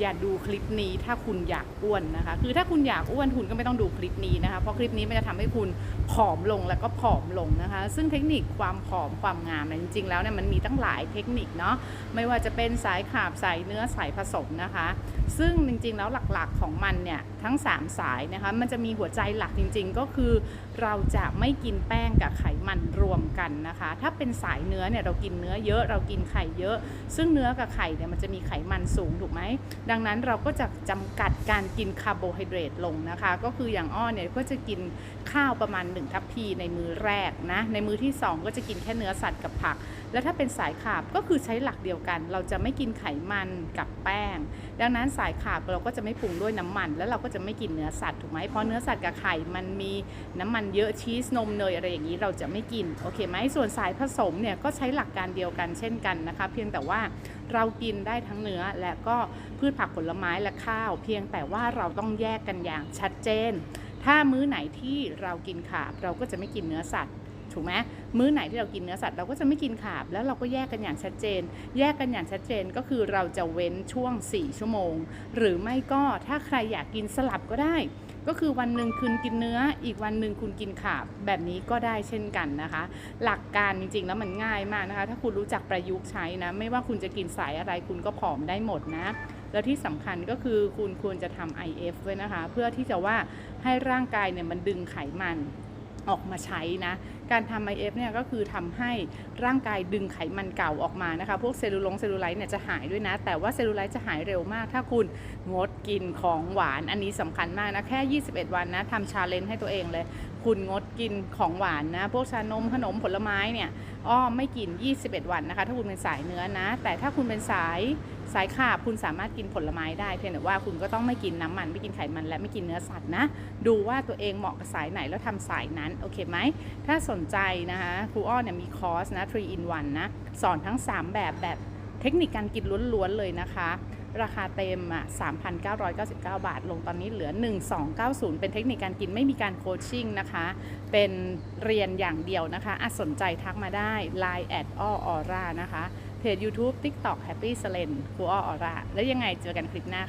อย่าดูคลิปนี้ถ้าคุณอยากอ้วนนะคะ คือถ้าคุณอยากอ้วนคุณก็ไม่ต้องดูคลิปนี้นะคะ เพราะคลิปนี้มันจะทำให้คุณผอมลงแล้วก็ผอมลงนะคะ ซึ่งเทคนิคความผอมความงามเนี่ยจริงๆแล้วเนี่ยมันมีตั้งหลายเทคนิคเนาะ ไม่ว่าจะเป็นสายขาบสายเนื้อสายผสมนะคะ ซึ่งจริงๆแล้วหลักๆของมันเนี่ยทั้ง 3 สายนะคะ มันจะมีหัวใจหลักจริง ๆ ก็คือ เราจะไม่กินแป้งกับไขมันรวมกันนะคะ ถ้าเป็นสายเนื้อเนี่ยเรากินเนื้อเยอะเรากินไข่เยอะ ซึ่งเนื้อกับไข่เนี่ยมันจะมีไขมันสูงถูกไหมดังนั้นเราก็จะจำกัดการกินคาร์โบไฮเดรตลงนะคะ ก็คืออย่างอ้อเนี่ยก็จะกินข้าวประมาณ 1 ทัพพีในมือแรกนะในมือที่ 2 ก็จะกินแค่เนื้อสัตว์กับผัก แล้วถ้าเป็นสายขาบก็คือใช้หลักเดียวกัน เราจะไม่กินไขมันกับแป้ง ดังนั้นสายขาบเราก็จะไม่ปรุงด้วยน้ำมัน แล้วเราก็จะไม่กินเนื้อสัตว์ถูกไหมเพราะเนื้อสัตว์กับไข่มันมีน้ำมันเยอะชีสนมเนยอะไรอย่างนี้เราจะไม่กินโอเคไหมส่วนสายผสมเนี่ยก็ใช้หลักการเดียวกันเช่นกันนะคะ เพียงแต่ว่าเรากินได้ทั้งเนื้อและก็พืชผักผลไม้และข้าว เพียงแต่ว่าเราต้องแยกกันอย่างชัดเจน ถ้ามื้อไหนที่เรากินขาบเราก็จะไม่กินเนื้อสัตว์ถูกไหมมื้อไหนที่เรากินเนื้อสัตว์เราก็จะไม่กินขาบ แล้วเราก็แยกกันอย่างชัดเจน แยกกันอย่างชัดเจนก็คือเราจะเว้นช่วง 4 ชั่วโมง หรือไม่ก็ถ้าใครอยากกินสลับก็ได้ ก็คือวันหนึ่งคุณกินเนื้อ อีกวันหนึ่งคุณกินขาบ แบบนี้ก็ได้เช่นกันนะคะ หลักการจริงๆแล้วมันง่ายมากนะคะ ถ้าคุณรู้จักประยุกต์ใช้นะ ไม่ว่าคุณจะกินสายอะไรคุณก็ผอมได้หมดนะแล้วที่สำคัญก็คือคุณควรจะทำ IF ด้วยนะคะ เพื่อที่จะว่าให้ร่างกายเนี่ยมันดึงไขมัน ออกมาใช้นะ การทำ IF เนี่ยก็คือทำให้ร่างกายดึงไขมันเก่าออกมานะคะ พวกเซลลูลงเซลลูไลท์เนี่ยจะหายด้วยนะ แต่ว่าเซลลูไลท์จะหายเร็วมาก ถ้าคุณงดกินของหวาน อันนี้สำคัญมากนะ แค่ 21 วันนะทำชาเลนจ์ให้ตัวเองเลย คุณงดกินของหวานนะ พวกชานมขนมผลไม้เนี่ยอ้อไม่กิน 21 วันนะคะ ถ้าคุณเป็นสายเนื้อนะ แต่ถ้าคุณเป็นสาย สายขาบคุณสามารถกินผลไม้ได้เพียงแต่ว่าคุณก็ต้องไม่กินน้ำมันไม่กินไขมันและไม่กินเนื้อสัตว์นะ ดูว่าตัวเองเหมาะกับสายไหนแล้วทำสายนั้นโอเคไหมถ้าสนใจนะคะครูอ้อเนี่ยมีคอร์สนะ3 in 1นะสอนทั้ง 3 แบบแบบเทคนิคการกินล้วนๆเลยนะคะราคาเต็มอะ3,999 บาท ลงตอนนี้เหลือ 1290 เป็นเทคนิคการกินไม่มีการโคชชิ่งนะคะ เป็นเรียนอย่างเดียวนะคะอะสนใจทักมาได้ Line แอดอ้อออร่านะคะ จ YouTube TikTok Happy s l e n ครูอ้อออร่าแล้วยังไงเจอกันคลิปหน้า